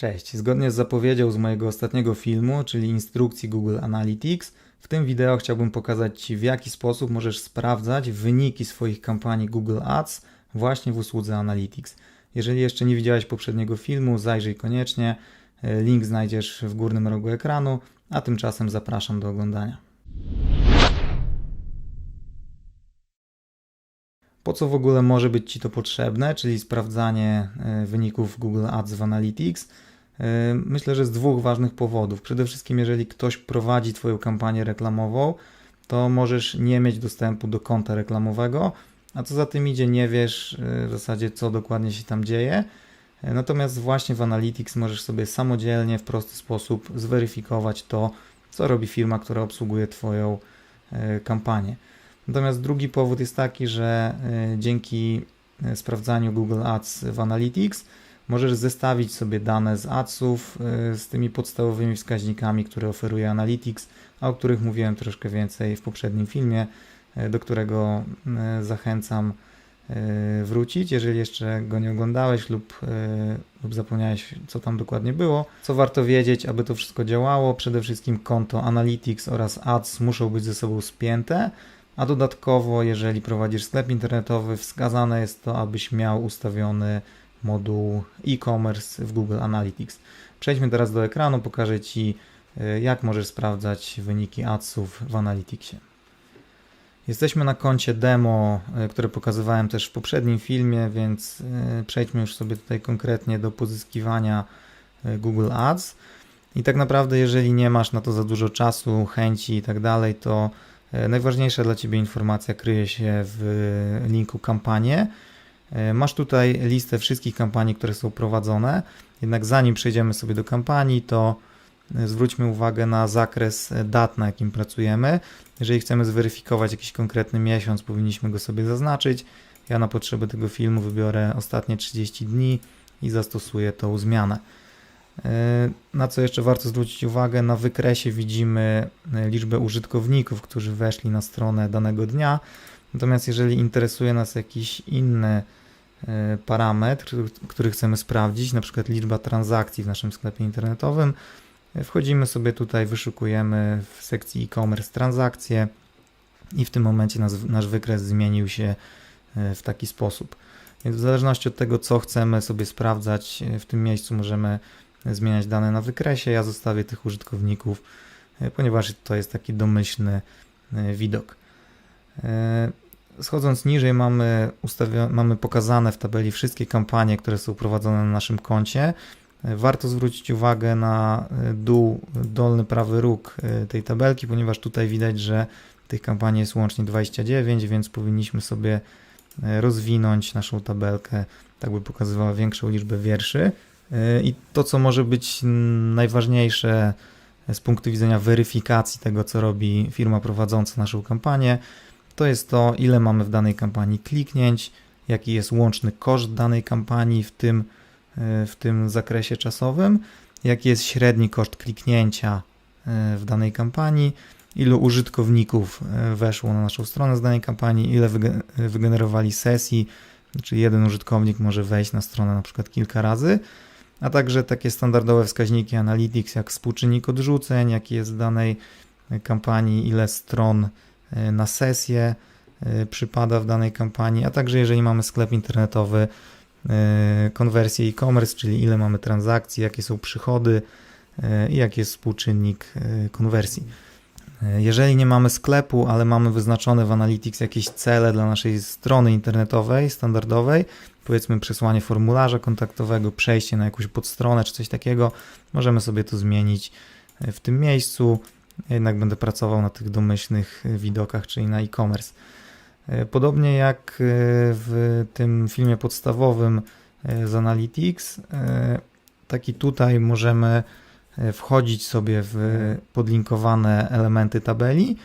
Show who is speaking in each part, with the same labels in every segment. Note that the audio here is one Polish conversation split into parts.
Speaker 1: Cześć, zgodnie z zapowiedzią z mojego ostatniego filmu, czyli instrukcji Google Analytics, w tym wideo chciałbym pokazać Ci, w jaki sposób możesz sprawdzać wyniki swoich kampanii Google Ads właśnie w usłudze Analytics. Jeżeli jeszcze nie widziałeś poprzedniego filmu, zajrzyj koniecznie. Link znajdziesz w górnym rogu ekranu, a tymczasem zapraszam do oglądania. Po co w ogóle może być Ci to potrzebne, czyli sprawdzanie e, wyników Google Ads w Analytics? E, Myślę, że z dwóch ważnych powodów. Przede wszystkim, jeżeli ktoś prowadzi Twoją kampanię reklamową, to możesz nie mieć dostępu do konta reklamowego, a co za tym idzie, nie wiesz e, w zasadzie, co dokładnie się tam dzieje. E, Natomiast właśnie w Analytics możesz sobie samodzielnie, w prosty sposób zweryfikować to, co robi firma, która obsługuje Twoją kampanię. Natomiast drugi powód jest taki, że dzięki sprawdzaniu Google Ads w Analytics możesz zestawić sobie dane z adsów e, z tymi podstawowymi wskaźnikami, które oferuje Analytics, a o których mówiłem troszkę więcej w poprzednim filmie, e, do którego e, zachęcam wrócić, jeżeli jeszcze go nie oglądałeś lub, lub zapomniałeś, co tam dokładnie było. Co warto wiedzieć, aby to wszystko działało? Przede wszystkim konto Analytics oraz Ads muszą być ze sobą spięte, a dodatkowo, jeżeli prowadzisz sklep internetowy, wskazane jest to, abyś miał ustawiony moduł e-commerce w Google Analytics. Przejdźmy teraz do ekranu, pokażę Ci, e, jak możesz sprawdzać wyniki adsów w Analyticsie. Jesteśmy na koncie demo, e, które pokazywałem też w poprzednim filmie, więc e, przejdźmy już sobie tutaj konkretnie do pozyskiwania Google Ads. I tak naprawdę, jeżeli nie masz na to za dużo czasu, chęci i tak dalej, to najważniejsza dla Ciebie informacja kryje się w linku kampanie. E, Masz tutaj listę wszystkich kampanii, które są prowadzone. Jednak zanim przejdziemy sobie do kampanii, to e, zwróćmy uwagę na zakres e, dat, na jakim pracujemy. Jeżeli chcemy zweryfikować jakiś konkretny miesiąc, powinniśmy go sobie zaznaczyć. Ja na potrzeby tego filmu wybiorę ostatnie 30 dni i zastosuję tą zmianę. Na co jeszcze warto zwrócić uwagę, na wykresie widzimy liczbę użytkowników, którzy weszli na stronę danego dnia. Natomiast jeżeli interesuje nas jakiś inny parametr, który chcemy sprawdzić, na przykład liczba transakcji w naszym sklepie internetowym, e, wchodzimy sobie tutaj, wyszukujemy w sekcji e-commerce transakcje i w tym momencie nas, nasz wykres zmienił się e, w taki sposób. Więc w zależności od tego, co chcemy sobie sprawdzać, e, w tym miejscu możemy zmieniać dane na wykresie. Ja zostawię tych użytkowników, e, ponieważ to jest taki domyślny e, widok. Schodząc niżej mamy, mamy pokazane w tabeli wszystkie kampanie, które są prowadzone na naszym koncie. E, Warto zwrócić uwagę na e, dół, dolny prawy róg e, tej tabelki, ponieważ tutaj widać, że tych kampanii jest łącznie 29, więc powinniśmy sobie rozwinąć naszą tabelkę, tak by pokazywała większą liczbę wierszy. I to, co może być najważniejsze z punktu widzenia weryfikacji tego, co robi firma prowadząca naszą kampanię, to jest to, ile mamy w danej kampanii kliknięć, jaki jest łączny koszt danej kampanii w tym, e, w tym zakresie czasowym, jaki jest średni koszt kliknięcia e, w danej kampanii, ilu użytkowników e, weszło na naszą stronę z danej kampanii, ile wyge- wygenerowali sesji, czyli jeden użytkownik może wejść na stronę na przykład kilka razy, a także takie standardowe wskaźniki Analytics, jak współczynnik odrzuceń, jaki jest w danej kampanii, ile stron na sesję e, przypada w danej kampanii, a także jeżeli mamy sklep internetowy, e, konwersję e-commerce, czyli ile mamy transakcji, jakie są przychody e, i jaki jest współczynnik e, konwersji. E, Jeżeli nie mamy sklepu, ale mamy wyznaczone w Analytics jakieś cele dla naszej strony internetowej, standardowej, powiedzmy przesłanie formularza kontaktowego, przejście na jakąś podstronę czy coś takiego, możemy sobie to zmienić e, w tym miejscu. Jednak będę pracował na tych domyślnych e, widokach, czyli na e-commerce. E, Podobnie jak e, w tym filmie podstawowym z Analytics, taki tutaj możemy wchodzić sobie w podlinkowane elementy tabeli,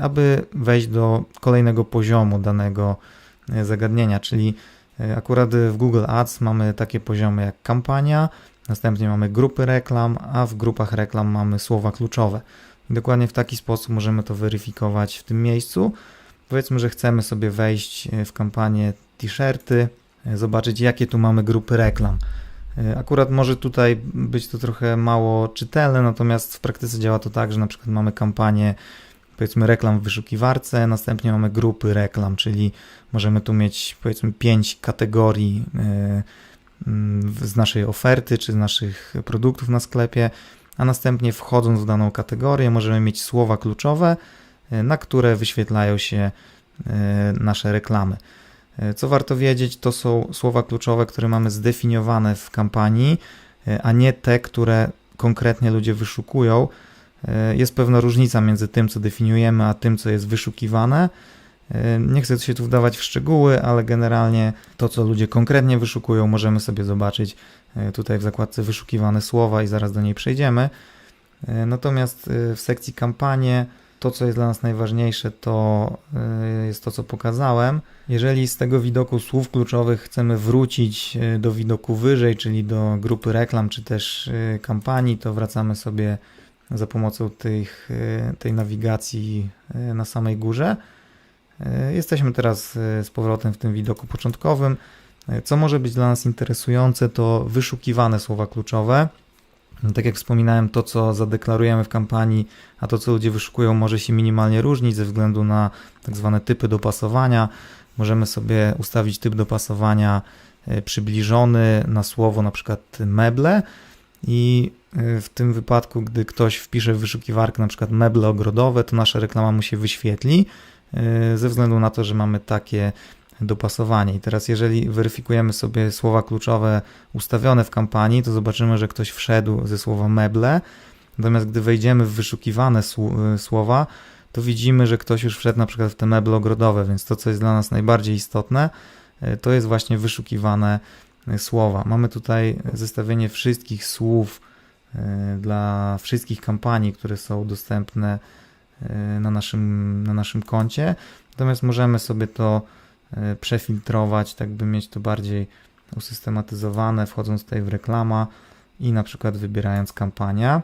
Speaker 1: aby wejść do kolejnego poziomu danego zagadnienia, czyli akurat w Google Ads mamy takie poziomy jak kampania, następnie mamy grupy reklam, a w grupach reklam mamy słowa kluczowe. I dokładnie w taki sposób możemy to weryfikować w tym miejscu. Powiedzmy, że chcemy sobie wejść e, w kampanię t-shirty, e, zobaczyć jakie tu mamy grupy reklam. E, Akurat może tutaj być to trochę mało czytelne, natomiast w praktyce działa to tak, że na przykład mamy kampanię powiedzmy reklam w wyszukiwarce, następnie mamy grupy reklam, czyli możemy tu mieć powiedzmy pięć kategorii z naszej oferty czy z naszych produktów na sklepie, a następnie wchodząc w daną kategorię możemy mieć słowa kluczowe, e, na które wyświetlają się e, nasze reklamy. E, Co warto wiedzieć, to są słowa kluczowe, które mamy zdefiniowane w kampanii, a nie te, które konkretnie ludzie wyszukują. Jest pewna różnica między tym, co definiujemy, a tym, co jest wyszukiwane. Nie chcę się tu wdawać w szczegóły, ale generalnie to, co ludzie konkretnie wyszukują, możemy sobie zobaczyć e, tutaj w zakładce wyszukiwane słowa i zaraz do niej przejdziemy. E, Natomiast e, w sekcji kampanie to, co jest dla nas najważniejsze, to jest to, co pokazałem. Jeżeli z tego widoku słów kluczowych chcemy wrócić do widoku wyżej, czyli do grupy reklam, czy też kampanii, to wracamy sobie za pomocą tych, tej nawigacji na samej górze. E, Jesteśmy teraz e, z powrotem w tym widoku początkowym. E, Co może być dla nas interesujące, to wyszukiwane słowa kluczowe. Tak jak wspominałem, to co zadeklarujemy w kampanii, a to co ludzie wyszukują, może się minimalnie różnić ze względu na tak zwane typy dopasowania. Możemy sobie ustawić typ dopasowania przybliżony na słowo, na przykład meble. I w tym wypadku, gdy ktoś wpisze w wyszukiwarkę na przykład meble ogrodowe, to nasza reklama mu się wyświetli ze względu na to, że mamy takie dopasowanie. I teraz, jeżeli weryfikujemy sobie słowa kluczowe ustawione w kampanii, to zobaczymy, że ktoś wszedł ze słowa meble. Natomiast gdy wejdziemy w wyszukiwane sł- słowa, to widzimy, że ktoś już wszedł na przykład w te meble ogrodowe, więc to, co jest dla nas najbardziej istotne, e, to jest właśnie wyszukiwane e, słowa. Mamy tutaj zestawienie wszystkich słów e, dla wszystkich kampanii, które są dostępne e, na naszym, na naszym koncie. Natomiast możemy sobie to e, przefiltrować, tak by mieć to bardziej usystematyzowane, wchodząc tutaj w reklama i na przykład wybierając kampania.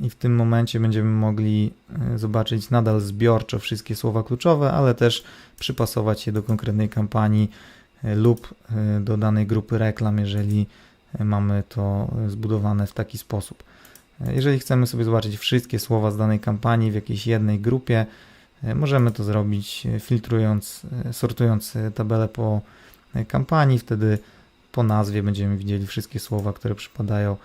Speaker 1: I w tym momencie będziemy mogli e, zobaczyć nadal zbiorczo wszystkie słowa kluczowe, ale też przypasować je do konkretnej kampanii e, lub do danej grupy reklam, jeżeli mamy to zbudowane w taki sposób. Jeżeli chcemy sobie zobaczyć wszystkie słowa z danej kampanii w jakiejś jednej grupie, e, możemy to zrobić e, filtrując, e, sortując tabelę po kampanii. Wtedy po nazwie będziemy widzieli wszystkie słowa, które przypadają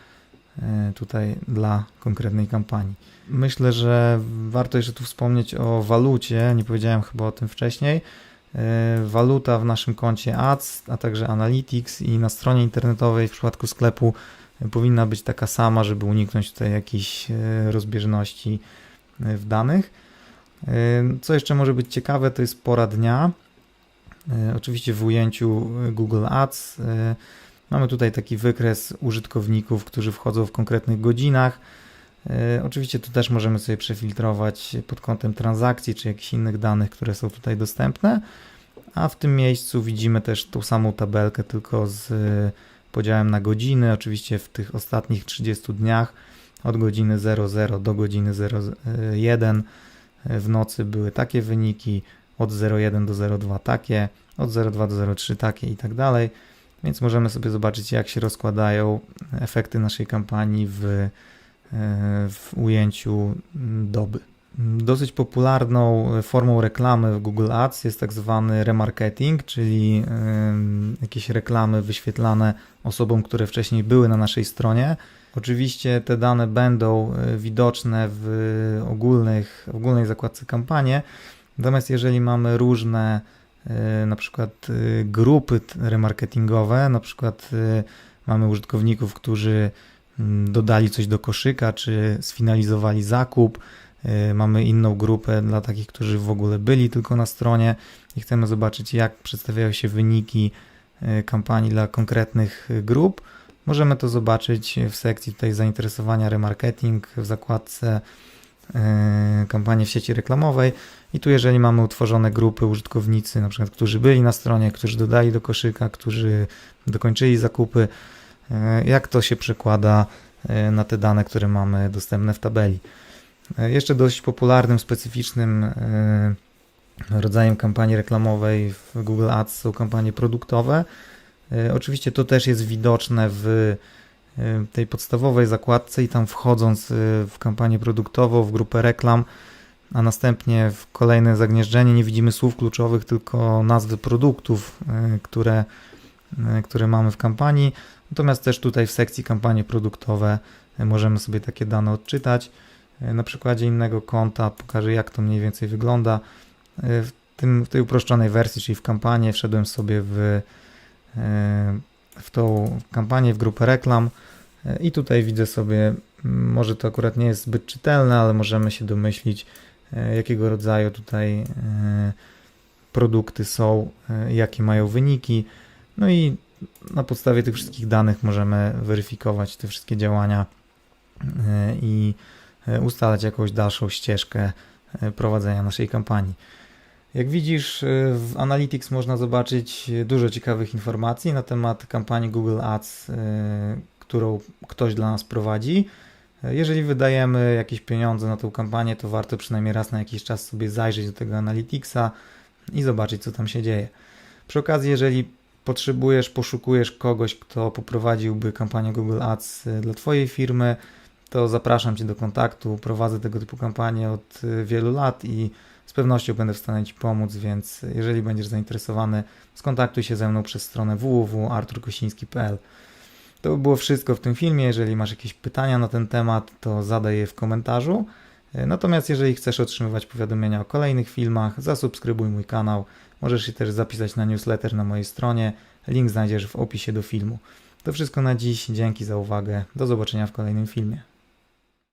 Speaker 1: tutaj dla konkretnej kampanii. Myślę, że warto jeszcze tu wspomnieć o walucie. Nie powiedziałem chyba o tym wcześniej. Waluta w naszym koncie Ads, a także Analytics i na stronie internetowej w przypadku sklepu powinna być taka sama, żeby uniknąć tutaj jakichś e, rozbieżności e, w danych. E, Co jeszcze może być ciekawe, to jest pora dnia. Oczywiście w ujęciu Google Ads mamy tutaj taki wykres użytkowników, którzy wchodzą w konkretnych godzinach. Oczywiście tu też możemy sobie przefiltrować pod kątem transakcji czy jakichś innych danych, które są tutaj dostępne. A w tym miejscu widzimy też tą samą tabelkę, tylko z podziałem na godziny. Oczywiście w tych ostatnich 30 dniach od godziny 00 do godziny 01 e, w nocy były takie wyniki, od 01 do 02 takie, od 02 do 03 takie i tak dalej. Więc możemy sobie zobaczyć, jak się rozkładają efekty naszej kampanii w, e, w ujęciu doby. Dosyć popularną formą reklamy w Google Ads jest tak zwany remarketing, czyli jakieś reklamy wyświetlane osobom, które wcześniej były na naszej stronie. Oczywiście te dane będą e, widoczne w ogólnych, w ogólnej zakładce kampanie, natomiast jeżeli mamy różne e, na przykład e, grupy remarketingowe, na przykład mamy użytkowników, którzy dodali coś do koszyka, czy sfinalizowali zakup, mamy inną grupę dla takich, którzy w ogóle byli tylko na stronie i chcemy zobaczyć, jak przedstawiają się wyniki e, kampanii dla konkretnych e, grup. Możemy to zobaczyć w sekcji tutaj zainteresowania remarketing w zakładce e, kampanii w sieci reklamowej i tu jeżeli mamy utworzone grupy użytkownicy, na przykład którzy byli na stronie, którzy dodali do koszyka, którzy dokończyli zakupy, jak to się przekłada na te dane, które mamy dostępne w tabeli. E, Jeszcze dość popularnym, specyficznym e, rodzajem kampanii reklamowej w Google Ads są kampanie produktowe. E, Oczywiście to też jest widoczne w tej podstawowej zakładce i tam wchodząc w kampanię produktową, w grupę reklam, a następnie w kolejne zagnieżdżenie nie widzimy słów kluczowych, tylko nazwy produktów, które, które mamy w kampanii. Natomiast też tutaj w sekcji kampanie produktowe możemy sobie takie dane odczytać. E, Na przykładzie innego konta pokażę, jak to mniej więcej wygląda. E, W, tym, w tej uproszczonej wersji, czyli w kampanię, wszedłem sobie w, e, w tą kampanię, w grupę reklam i tutaj widzę sobie, może to akurat nie jest zbyt czytelne, ale możemy się domyślić, jakiego rodzaju tutaj produkty są, jakie mają wyniki. No i na podstawie tych wszystkich danych możemy weryfikować te wszystkie działania i ustalać jakąś dalszą ścieżkę e, prowadzenia naszej kampanii. Jak widzisz, e, w Analytics można zobaczyć dużo ciekawych informacji na temat kampanii Google Ads, e, którą ktoś dla nas prowadzi. E, Jeżeli wydajemy jakieś pieniądze na tą kampanię, to warto przynajmniej raz na jakiś czas sobie zajrzeć do tego Analyticsa i zobaczyć, co tam się dzieje. Przy okazji, jeżeli potrzebujesz, poszukujesz kogoś, kto poprowadziłby kampanię Google Ads e, dla Twojej firmy, to zapraszam Cię do kontaktu. Prowadzę tego typu kampanie od e, wielu lat i z pewnością będę w stanie Ci pomóc, więc jeżeli będziesz zainteresowany, skontaktuj się ze mną przez stronę www.arturkosiński.pl. To by było wszystko w tym filmie. Jeżeli masz jakieś pytania na ten temat, to zadaj je w komentarzu. E, Natomiast jeżeli chcesz otrzymywać powiadomienia o kolejnych filmach, zasubskrybuj mój kanał. Możesz się też zapisać na newsletter na mojej stronie. Link znajdziesz w opisie do filmu. To wszystko na dziś. Dzięki za uwagę. Do zobaczenia w kolejnym filmie.